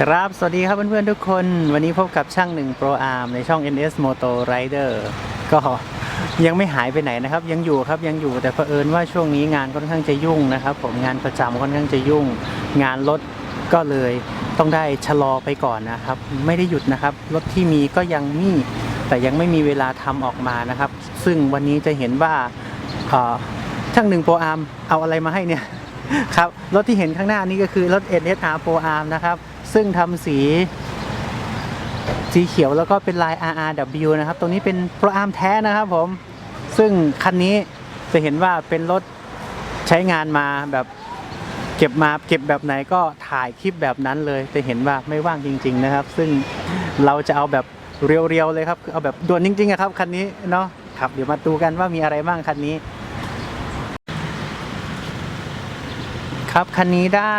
ครับ สวัสดีครับเพื่อนๆทุกคน วันนี้พบกับช่างหนึ่งโปรอาร์มในช่อง NS Moto Rider ก็ยังไม่หายไปไหนนะครับ ยังอยู่ครับยังอยู่แต่เผอิญว่าช่วงนี้งานค่อนข้างจะยุ่งนะครับ ผมงานประจำค่อนข้างจะยุ่ง งานรถก็เลยต้องได้ชะลอไปก่อนนะครับ ไม่ได้หยุดนะครับ รถที่มีก็ยังมี แต่ยังไม่มีเวลาทำออกมานะครับ ซึ่งวันนี้จะเห็นว่าช่างหนึ่งโปรอาร์มเอาอะไรมาให้เนี่ย ครับ รถที่เห็นข้างหน้านี้ก็คือรถ NSR Pro Arm นะครับ ซึ่งทำสี สีเขียวแล้วก็เป็นลาย RRW นะครับ ตรงนี้เป็น Pro Arm แท้นะครับผม ซึ่งคันนี้จะเห็นว่าเป็นรถใช้งานมาแบบเก็บมาเก็บแบบไหนก็ถ่ายคลิปแบบนั้นเลย จะเห็นว่าไม่ว่างจริง ๆ นะครับ ซึ่งเราจะเอาแบบเรียวๆเลยครับ เอาแบบด่วนจริงๆอะครับคันนี้เนาะครับเดี๋ยวมาดูกันว่ามีอะไรบ้างคันนี้ ครับคันนี้ได้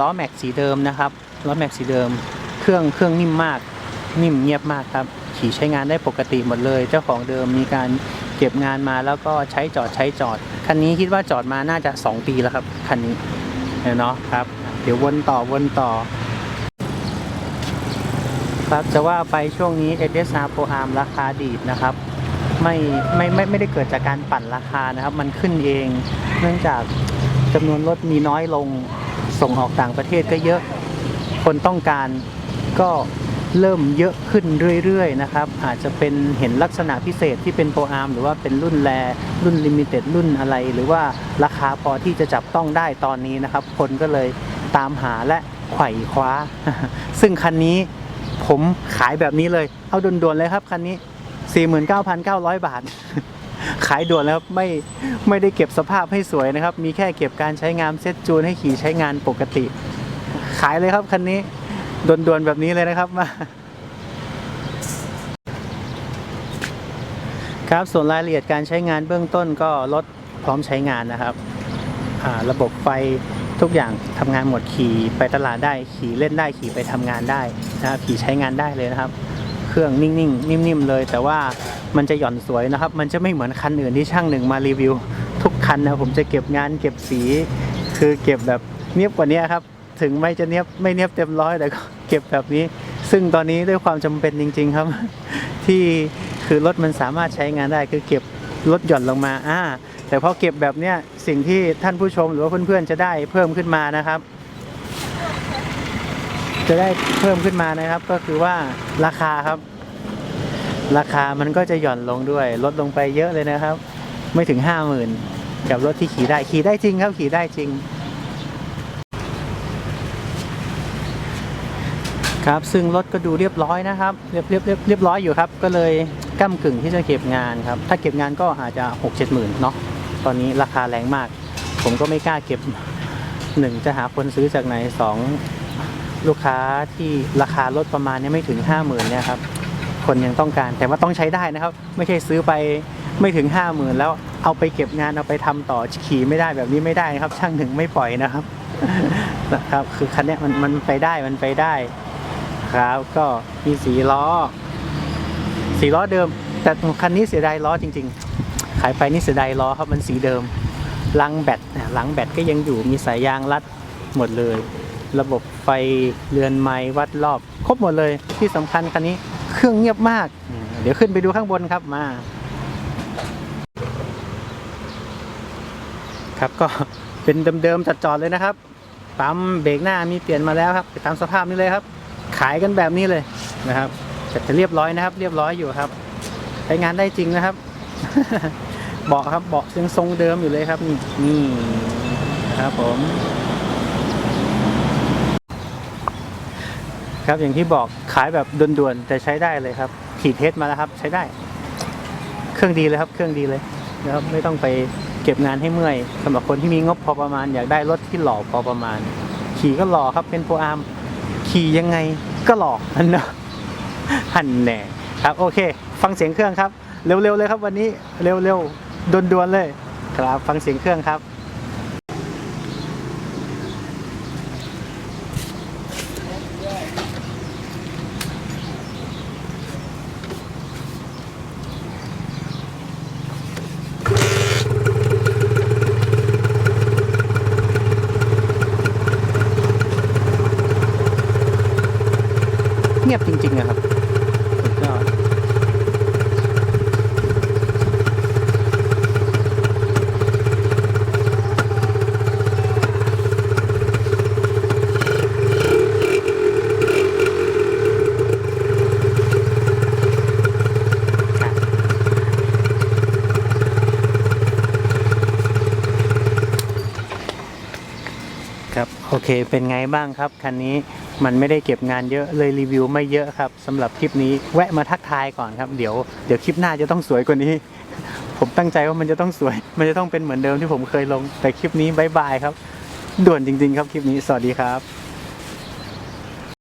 ล้อแม็กสีเดิมนะครับล้อแม็กสีเดิม เครื่องเครื่องนิ่มมาก นิ่มเงียบมากครับ ขี่ใช้งานได้ปกติหมดเลย เจ้าของเดิมมีการเก็บงานมาแล้วก็ใช้จอดใช้จอดคันนี้คิดว่าจอดมาน่าจะ 2 ปีแล้วครับคันนี้เนาะครับ เดี๋ยววนต่อวนต่อ ครับจะว่าไปช่วงนี้ SSR Pro Arm ราคาดีดนะครับไม่ไม่ไม่ไม่ได้เกิดจากการปั่นราคานะครับ มันขึ้นเอง เนื่องจาก จำนวนรถมีน้อยลงส่งออกต่างประเทศก็เยอะ คนต้องการก็เริ่มเยอะขึ้นเรื่อยๆนะครับ อาจจะเป็นเห็นลักษณะพิเศษที่เป็นโปรอาร์มหรือว่าเป็นรุ่นแรรุ่นลิมิเต็ดรุ่นอะไร หรือว่าราคาพอที่จะจับต้องได้ตอนนี้นะครับ คนก็เลยตามหาและไขว่คว้า ซึ่งคันนี้ผมขายแบบนี้เลย เอาด่วนๆเลยครับคันนี้ 49,900 บาท ขายด่วนแล้วครับไม่ไม่ได้เก็บสภาพให้สวยนะครับ มีแค่เก็บการใช้งานเซ็ตจูนให้ขี่ใช้งานปกติ ขายเลยครับคันนี้ด่วนๆแบบนี้เลยนะครับมาครับส่วนรายละเอียดการใช้งานเบื้องต้นก็รถพร้อมใช้งานนะครับระบบไฟทุกอย่างทำงานหมดขี่ไปตลาดได้ขี่เล่นได้ขี่ไปทำงานได้นะครับขี่ใช้งานได้เลยนะครับ เครื่องนิ่งๆ นิ่มๆเลย แต่ว่า มันจะหย่อนสวยนะครับ มันจะไม่เหมือนคันอื่นที่ช่างหนึ่งมารีวิว ทุกคันนะผมจะเก็บงานเก็บสี คือเก็บแบบเนียบกว่านี้ครับ ถึงไม่จะเนียบไม่เนียบเต็มร้อยแต่ก็เก็บแบบนี้ ซึ่งตอนนี้ด้วยความจำเป็นจริง ๆครับ ที่คือรถมันสามารถใช้งานได้คือเก็บลดหย่อนลงมาอ่าแต่พอเก็บแบบเนี้ยสิ่งที่ท่านผู้ชมหรือว่าเพื่อนๆจะได้เพิ่มขึ้นมานะครับ จะได้เพิ่มขึ้นมานะครับ ก็คือว่าราคาครับ ราคามันก็จะหย่อนลงด้วย ลดลงไปเยอะเลยนะครับ ไม่ถึงห้าหมื่นกับรถที่ขี่ได้ขี่ได้จริงครับขี่ได้จริง ครับซึ่งรถก็ดูเรียบร้อยนะครับ เรียบเรียบเรียบเรียบร้อยอยู่ครับ ก็เลยก้ากึ่งที่จะเก็บงานครับ ถ้าเก็บงานก็อาจจะหกเจ็ดหมื่นเนาะตอนนี้ราคาแรงมาก ผมก็ไม่กล้าเก็บหนึ่งจะหาคนซื้อจากไหนสองลูกค้าที่ราคารถประมาณนี้ไม่ถึงห้าหมื่นเนี่ยครับ คนยังต้องการ แต่ว่าต้องใช้ได้นะครับ ไม่ใช่ซื้อไปไม่ถึงห้าหมื่นแล้วเอาไปเก็บงานเอาไปทำต่อขี่ไม่ได้แบบนี้ไม่ได้นะครับ ช่างหนึ่งไม่ปล่อยนะครับนะครับคือคันนี้มันมันไปได้มันไปได้ครับ ก็มีสีล้อ สีล้อเดิม แต่คันนี้เสียดายล้อจริง ๆ ขายไปนี่เสียดายล้อครับมันสีเดิมลังแบตหลังแบตก็ยังอยู่มีสายยางรัดหมดเลย ระบบไฟเรือนไม้วัดรอบ ครบหมดเลยที่สำคัญคันนี้ เครื่องเงียบมากอืมเดี๋ยวขึ้นไปดูข้างบนครับมา ครับก็เป็นเดิมๆจัดจอดๆเลยนะครับปั๊มเบรกหน้ามีเปลี่ยนมาแล้วครับไปตามสภาพนี้เลยครับ ขายกันแบบนี้เลยนะครับแต่จะเรียบร้อยนะครับ เรียบร้อยอยู่ครับใช้งานได้จริงนะครับเบาะครับเบาะยังทรงเดิมอยู่เลยครับนี่นี่นะครับผม ครับ อย่างที่บอกขายแบบด่วนๆแต่ใช้ได้เลยครับ ขี่เทสมาแล้วครับ ใช้ได้ เครื่องดีเลยครับ เครื่องดีเลยนะครับไม่ต้องไปเก็บงานให้เมื่อยสำหรับคนที่มีงบพอประมาณ อยากได้รถที่หล่อพอประมาณ ขี่ก็หล่อครับเป็นโปรอาร์มขี่ยังไงก็หล่อนั่นเนอะหันแน่ครับโอเค ฟังเสียงเครื่องครับ เร็วๆเลยครับวันนี้เร็วๆด่วนๆเลย ครับฟังเสียงเครื่องครับ เงียบจริงๆอะครับสุดยอดครับ โอเค เป็นไงบ้างครับ คันนี้ มันไม่ได้เก็บงานเยอะเลยรีวิวไม่เยอะครับสำหรับคลิปนี้แวะมาทักทายก่อนครับ เดี๋ยวเดี๋ยวคลิปหน้าจะต้องสวยกว่านี้ ผมตั้งใจว่ามันจะต้องสวย มันจะต้องเป็นเหมือนเดิมที่ผมเคยลง แต่คลิปนี้บายบายครับ ด่วนจริง ๆ ครับคลิปนี้สวัสดีครับ